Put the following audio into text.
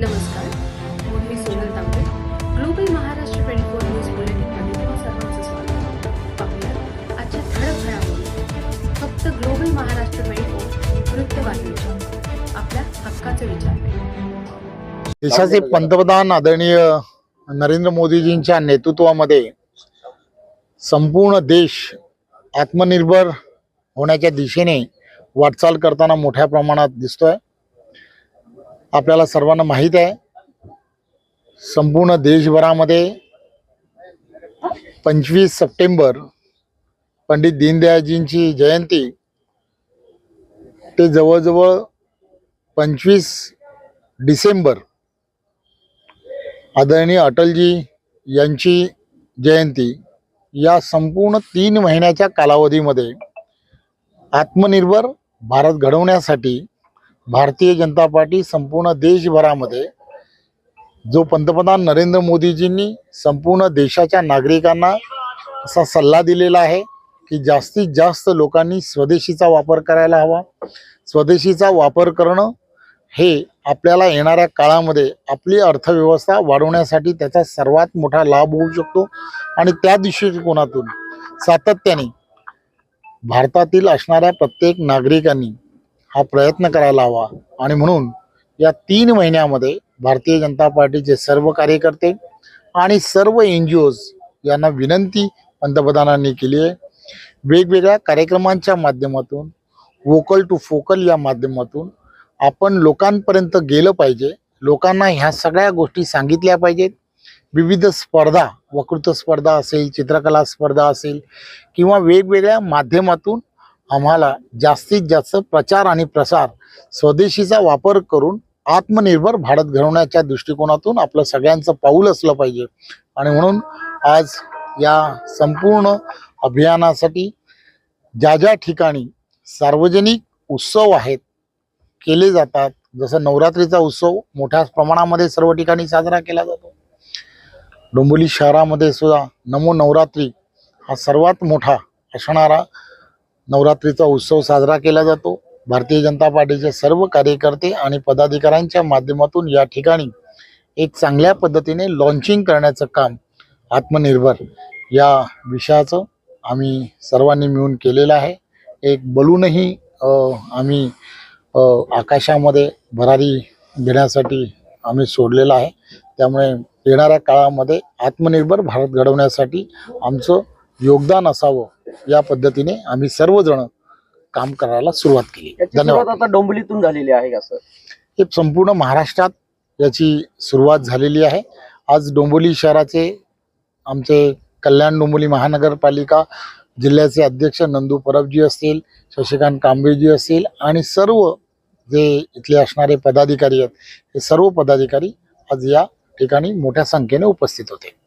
नमस्कार मी Sonal Tambe global Maharashtra twenty four news बुलेटिनमध्ये तुम्हा सर्वांचं स्वागत पाहूया आजच्या ठळक घडामोडी. फक्त ग्लोबल महाराष्ट्र ट्वेंटी फोर वृत्तवाहिनीच्या. आपल्या हक्काचे विचार देशाचे पंतप्रधान आदरणीय नरेंद्र मोदीजींच्या नेतृत्वामध्ये संपूर्ण देश आत्मनिर्भर होण्याच्या दिशेने वाटचाल करताना मोठ्या प्रमाणात दिसतोय. आपल्याला सर्वांना माहीत आहे. संपूर्ण देशभरामध्ये पंचवीस सप्टेंबर पंडित दीनदयाळजींची जयंती ते जवळजवळ पंचवीस डिसेंबर आदरणीय अटलजी यांची जयंती या संपूर्ण तीन महिन्याच्या कालावधीमध्ये आत्मनिर्भर भारत घडवण्यासाठी भारतीय जनता पार्टी संपूर्ण देशभरामध्ये जो पंतप्रधान नरेंद्र मोदीजींनी संपूर्ण देशाच्या नागरिकांना असा सल्ला दिलेला आहे की जास्तीत जास्त लोकांनी स्वदेशीचा वापर करायला हवा. स्वदेशीचा वापर करणं हे आपल्याला येणाऱ्या काळामध्ये आपली अर्थव्यवस्था वाढवण्यासाठी त्याचा सर्वात मोठा लाभ होऊ शकतो. आणि त्या दृष्टिकोनातून सातत्याने भारतातील असणाऱ्या प्रत्येक नागरिकांनी हा प्रयत्न करायला हवा आणि म्हणून या तीन महिन्यामध्ये भारतीय जनता पार्टीचे सर्व कार्यकर्ते आणि सर्व एन जी ओज यांना विनंती पंतप्रधानांनी केली आहे. वेगवेगळ्या कार्यक्रमांच्या माध्यमातून वोकल टू फोकल या माध्यमातून आपण लोकांपर्यंत गेलं पाहिजे. लोकांना ह्या सगळ्या गोष्टी सांगितल्या पाहिजेत. विविध स्पर्धा वक्तृत्व स्पर्धा असेल चित्रकला स्पर्धा असेल किंवा वेगवेगळ्या माध्यमातून आम्हाला जास्तीत जास्त प्रचार आणि प्रसार स्वदेशीचा वापर करून आत्मनिर्भर भारत घडवण्याच्या दृष्टिकोनातून आपलं सगळ्यांचं पाऊल असलं पाहिजे. आणि म्हणून आज या संपूर्ण अभियानासाठी ज्या ज्या ठिकाणी सार्वजनिक उत्सव आहेत केले जातात जसं नवरात्रीचा उत्सव मोठ्या प्रमाणामध्ये सर्व ठिकाणी साजरा केला जातो. डोंबिवली शहरामध्ये सुद्धा नमो नवरात्री हा सर्वात मोठा असणारा नवरात्रीचा उत्सव साजरा केला जातो. भारतीय जनता पार्टीचे सर्व कार्यकर्ते आणि पदाधिकाऱ्यांच्या माध्यमातून या ठिकाणी एक चांगल्या पद्धतीने लॉन्चिंग करण्याचं काम आत्मनिर्भर या विषयाचं आम्ही सर्वांनी मिळून केलेलं आहे. एक बलूनही आम्ही आकाशामध्ये भरारी घेण्यासाठी आम्ही सोडलेला आहे. त्यामुळे येणाऱ्या काळामध्ये आत्मनिर्भर भारत घडवण्यासाठी आमचं योगदान असावं या पद्धतीने आम्ही सर्वजण काम करायला सुरुवात केली. याची धन्यवाद. आता डोंबिवलीतून झालेली आहे का सर? हे संपूर्ण महाराष्ट्रात याची सुरुवात झालेली आहे. आज डोंबिवली शहराचे आमचे कल्याण डोंबिवली महानगरपालिका जिल्ह्याचे अध्यक्ष नंदू परबजी असतील शशिकांत कांबळेजी असतील आणि सर्व जे इथले असणारे पदाधिकारी आहेत हे सर्व पदाधिकारी आज या ठिकाणी मोठ्या संख्येने उपस्थित होते.